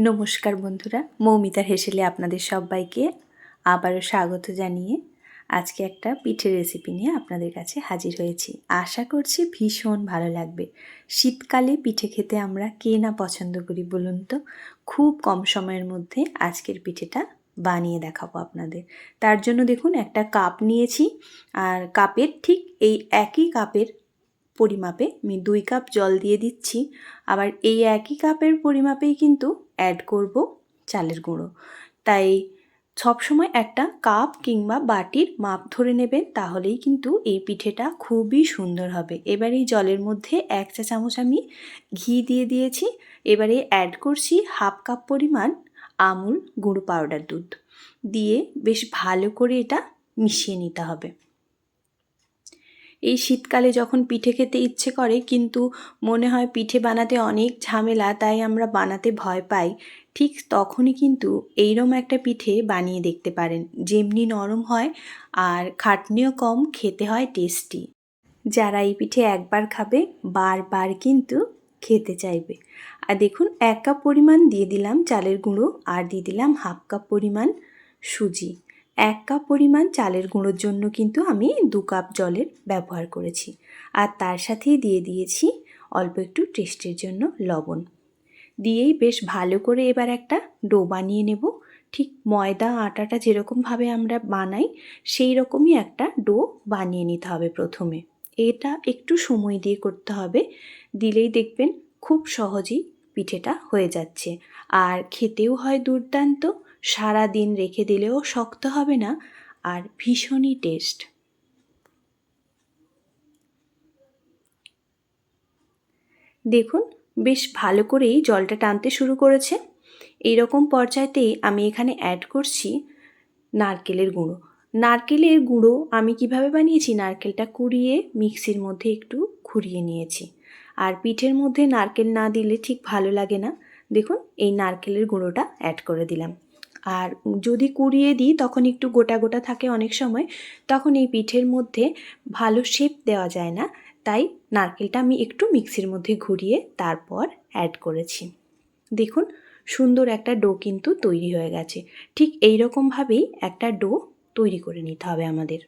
নমস্কার বন্ধুরা মৌমিতার হেসেলে আপনাদের সবাইকে আবারও স্বাগত জানিয়ে আজকে একটা পিঠের রেসিপি নিয়ে আপনাদের কাছে হাজির হয়েছি। আশা করছি ভীষণ ভালো লাগবে। শীতকালে পিঠে খেতে আমরা কে না পছন্দ করি বলুন তো? খুব কম সময়ের মধ্যে আজকের পিঠেটা বানিয়ে দেখাবো আপনাদের। তার জন্য দেখুন, একটা কাপ নিয়েছি, আর কাপের ঠিক এই একই কাপের পরিমাপে আমি দুই কাপ জল দিয়ে দিচ্ছি। আবার এই একই কাপের পরিমাপেই কিন্তু অ্যাড করব চালের গুঁড়ো। তাই সবসময় একটা কাপ কিংবা বাটির মাপ ধরে নেবেন, তাহলেই কিন্তু এই পিঠেটা খুবই সুন্দর হবে। এবার এই জলের মধ্যে এক চা চামচ আমি ঘি দিয়ে দিয়েছি। এবারে অ্যাড করছি হাফ কাপ পরিমাণ আমুল গুঁড়ো পাউডার দুধ। দিয়ে বেশ ভালো করে এটা মিশিয়ে নিতে হবে। এই শীতকালে যখন পিঠে খেতে ইচ্ছে করে, কিন্তু মনে হয় পিঠে বানাতে অনেক ঝামেলা, তাই আমরা বানাতে ভয় পাই। ঠিক তখনই কিন্তু এইরম একটা পিঠে বানিয়ে দেখতে পারেন। যেমনি নরম হয় আর খাটনিও কম, খেতে হয় টেস্টি। যারা এই পিঠে একবার খাবে, বারবার কিন্তু খেতে চাইবে। আর দেখুন, এক কাপ পরিমাণ দিয়ে দিলাম চালের গুঁড়ো আর দিয়ে দিলাম হাফ কাপ পরিমাণ সুজি। এক কাপ পরিমাণ চালের গুঁড়োর জন্য কিন্তু আমি দু কাপ জলের ব্যবহার করেছি। আর তার সাথেই দিয়ে দিয়েছি অল্প একটু টেস্টের জন্য লবণ। দিয়েই বেশ ভালো করে এবার একটা ডো বানিয়ে নেব। ঠিক ময়দা আটাটা যেরকমভাবে আমরা বানাই সেই রকমই একটা ডো বানিয়ে নিতে হবে প্রথমে। এটা একটু সময় দিয়ে করতে হবে। দিলেই দেখবেন খুব সহজেই পিঠেটা হয়ে যাচ্ছে। আর খেতেও হয় দুর্দান্ত। সারা দিন রেখে দিলেও শক্ত হবে না আর ভীষণই টেস্ট। দেখুন, বেশ ভালো করেই জলটা টানতে শুরু করেছে। এই রকম পর্যায়তেই আমি এখানে অ্যাড করছি নারকেলের গুঁড়ো। নারকেলের গুঁড়ো আমি কীভাবে বানিয়েছি? নারকেলটা কুড়িয়ে মিক্সির মধ্যে একটু ঘুরিয়ে নিয়েছি। আর পিঠের মধ্যে নারকেল না দিলে ঠিক ভালো লাগে না। দেখুন, এই নারকেলের গুঁড়োটা অ্যাড করে দিলাম। আর যদি কুড়িয়ে দিই, তখন একটু গোটা গোটা থাকে অনেক সময়, তখন এই পিঠের মধ্যে ভালো শেপ দেওয়া যায় না। তাই নারকেলটা আমি একটু মিক্সির মধ্যে ঘুরিয়ে তারপর অ্যাড করেছি। দেখুন, সুন্দর একটা ডো কিন্তু তৈরি হয়ে গেছে। ঠিক এই রকমভাবেই একটা ডো তৈরি করে নিতে হবে আমাদের।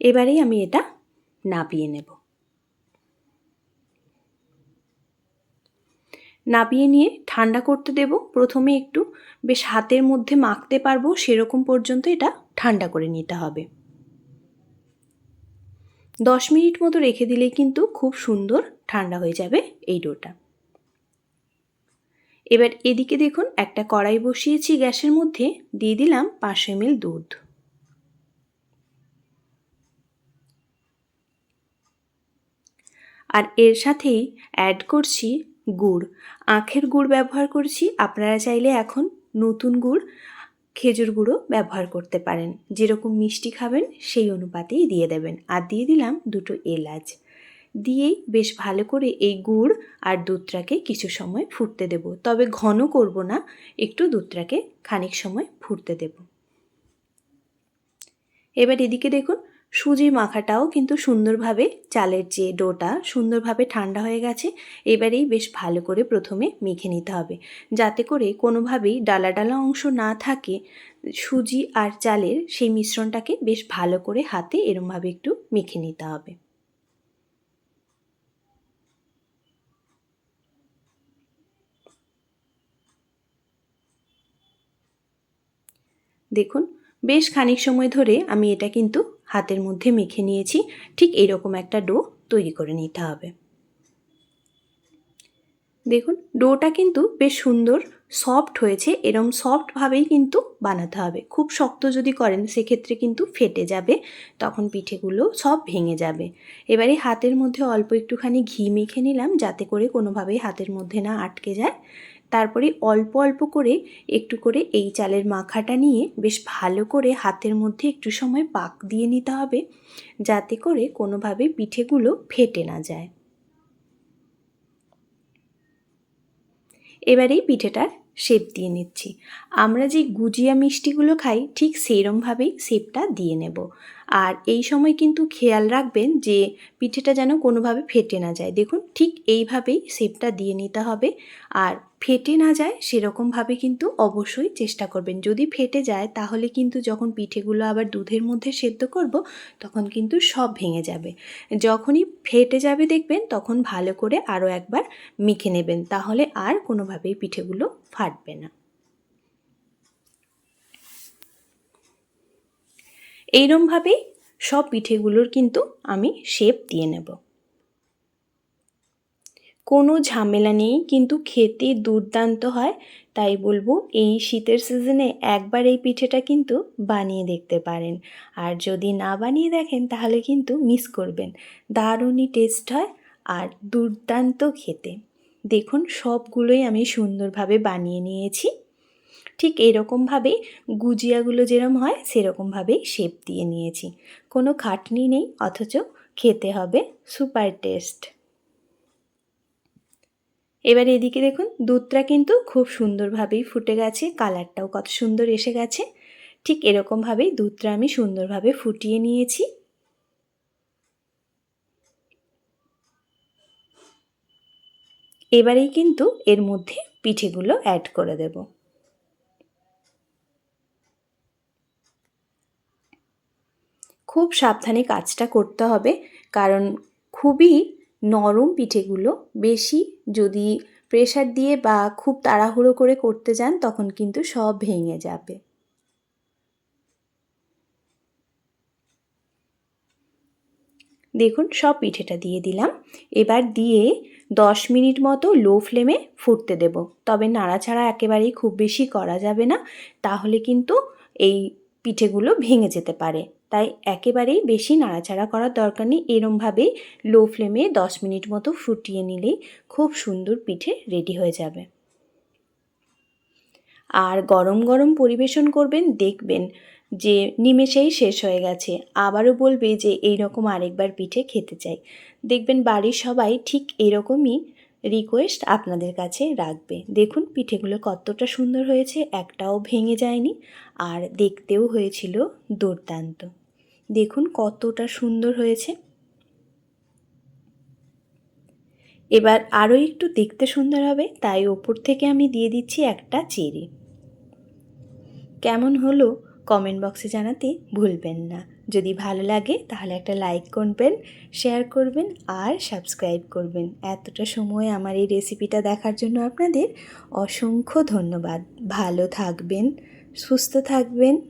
এবারেই আমি এটা নাপিয়ে নেব। নাপিয়ে নিয়ে ঠান্ডা করতে দেব। প্রথমে একটু বেশ হাতের মধ্যে মাখতে পারব, সেরকম পর্যন্ত এটা ঠান্ডা করে নিতে হবে। দশ মিনিট মতো রেখে দিলে কিন্তু খুব সুন্দর ঠান্ডা হয়ে যাবে এই ডোটা। এবার এদিকে দেখুন, একটা কড়াই বসিয়েছি গ্যাসের মধ্যে, দিয়ে দিলাম পাঁচশো এমএল দুধ। আর এর সাথেই অ্যাড করছি গুড়। আখের গুড় ব্যবহার করছি, আপনারা চাইলে এখন নতুন গুড়, খেজুর গুঁড়ো ব্যবহার করতে পারেন। যেরকম মিষ্টি খাবেন, সেই অনুপাতেই দিয়ে দেবেন। আর দিয়ে দিলাম দুটো এলাচ। দিয়েই বেশ ভালো করে এই গুড় আর দুধটাকে কিছু সময় ফুটতে দেব। তবে ঘন করব না, একটু দুধটাকে খানিক সময় ফুটতে দেব। এবার এদিকে দেখুন সুজি মাখাটাও কিন্তু সুন্দরভাবে চালের যে ডোটা সুন্দরভাবে ঠান্ডা হয়ে গেছে, এবারেই বেশ ভালো করে প্রথমে মেখে নিতে হবে। যাতে করে কোনোভাবেই ডালা ডালা অংশ না থাকে, সুজি আর চালের সেই মিশ্রণটাকে বেশ ভালো করে হাতে এরমভাবে একটু মেখে নিতে হবে। দেখুন, বেশ খানিক সময় ধরে আমি এটা কিন্তু হাতের মধ্যে মেখে নিয়েছি। ঠিক এরকম একটা ডো তৈরি করে নিতে হবে। দেখুন, ডোটা কিন্তু বেশ সুন্দর, সফট হয়েছে। এরম সফটভাবেই কিন্তু বানাতে হবে। খুব শক্ত যদি করেন, সেক্ষেত্রে কিন্তু ফেটে যাবে, তখন পিঠেগুলো সব ভেঙে যাবে। এবারে হাতের মধ্যে অল্প একটুখানি ঘি মেখে নিলাম, যাতে করে কোনোভাবেই হাতের মধ্যে না আটকে যায়। তারপরে অল্প অল্প করে একটু করে এই চালের মাখাটা নিয়ে বেশ ভালো করে হাতের মধ্যে একটু সময় পাক দিয়ে নিতে হবে, যাতে করে কোনোভাবে পিঠেগুলো ফেটে না যায়। এবারেই পিঠেটার শেপ দিয়ে নিচ্ছি। আমরা যে গুজিয়া মিষ্টিগুলো খাই, ঠিক সেইরমভাবেই শেপটা দিয়ে নেব। আর এই সময় কিন্তু খেয়াল রাখবেন যে পিঠেটা যেন কোনোভাবে ফেটে না যায়। দেখুন, ঠিক এইভাবেই শেপটা দিয়ে নিতে হবে। আর ফেটে না যায় সেরকমভাবে কিন্তু অবশ্যই চেষ্টা করবেন। যদি ফেটে যায়, তাহলে কিন্তু যখন পিঠেগুলো আবার দুধের মধ্যে সেদ্ধ করব, তখন কিন্তু সব ভেঙে যাবে। যখনই ফেটে যাবে দেখবেন, তখন ভালো করে আরও একবার মেখে নেবেন। তাহলে আর কোনোভাবেই পিঠেগুলো ফাটবে না। এইরমভাবেই সব পিঠেগুলোর কিন্তু আমি শেপ দিয়ে নেব। কোনো ঝামেলা নেই, কিন্তু খেতে দুর্দান্ত হয়, তাই বলব এই শীতের সিজনে একবার এই পিঠেটা কিন্তু বানিয়ে দেখতে পারেন। আর যদি না বানিয়ে দেখেন, তাহলে কিন্তু মিস করবেন। দারুণই টেস্ট হয় আর দুর্দান্ত খেতে। দেখুন, সবগুলোই আমি সুন্দরভাবে বানিয়ে নিয়েছি। ঠিক এরকমভাবেই গুজিয়াগুলো যেরকম হয়, সেরকমভাবেই শেপ দিয়ে নিয়েছি। কোনো খাটনি নেই, অথচ খেতে হবে সুপার টেস্ট এবার এদিকে দেখুন, দুধটা কিন্তু খুব সুন্দরভাবেই ফুটে গেছে কালারটাও কত সুন্দর এসে গেছে। ঠিক এরকমভাবেই দুধটা আমি সুন্দরভাবে ফুটিয়ে নিয়েছি। এবারেই কিন্তু এর মধ্যে পিঠেগুলো অ্যাড করে দেব। খুব সাবধানে কাজটা করতে হবে। কারণ খুবই নরম পিঠেগুলো। বেশি যদি প্রেশার দিয়ে বা খুব তাড়াহুড়ো করে করতে যান, তখন কিন্তু সব ভেঙে যাবে। দেখুন, সব পিঠেটা দিয়ে দিলাম। এবার দিয়ে দশ মিনিট মতো লো ফ্লেমে ফুটতে দেব। তবে নাড়াচাড়া একেবারেই খুব বেশি করা যাবে না। তাহলে কিন্তু এই পিঠেগুলো ভেঙে যেতে পারে। তাই একেবারেই বেশি নাড়াচাড়া করার দরকার নেই। এরমভাবেই লো ফ্লেমে দশ মিনিট মতো ফুটিয়ে নিলেই খুব সুন্দর পিঠে রেডি হয়ে যাবে। আর গরম গরম পরিবেশন করবেন, দেখবেন যে নিমেষেই শেষ হয়ে গেছে। আবারও বলবে যে এই রকম আরেকবার পিঠে খেতে চাই। দেখবেন বাড়ির সবাই ঠিক এরকমই রিকোয়েস্ট আপনাদের কাছে রাখবে। দেখুন পিঠেগুলো কতটা সুন্দর হয়েছে, একটাও ভেঙে যায়নি। আর দেখতেও হয়েছিল দুর্দান্ত। দেখুন কতটা সুন্দর হয়েছে। এবার আরও একটু দেখতে সুন্দর হবে, তাই ওপর থেকে আমি দিয়ে দিচ্ছি একটা চেরি। কেমন হলো কমেন্ট বক্সে জানাতে ভুলবেন না। যদি ভালো লাগে তাহলে একটা লাইক করবেন, শেয়ার করবেন আর সাবস্ক্রাইব করবেন। এতটা সময় আমার এই রেসিপিটা দেখার জন্য আপনাদের অসংখ্য ধন্যবাদ। ভালো থাকবেন, সুস্থ থাকবেন।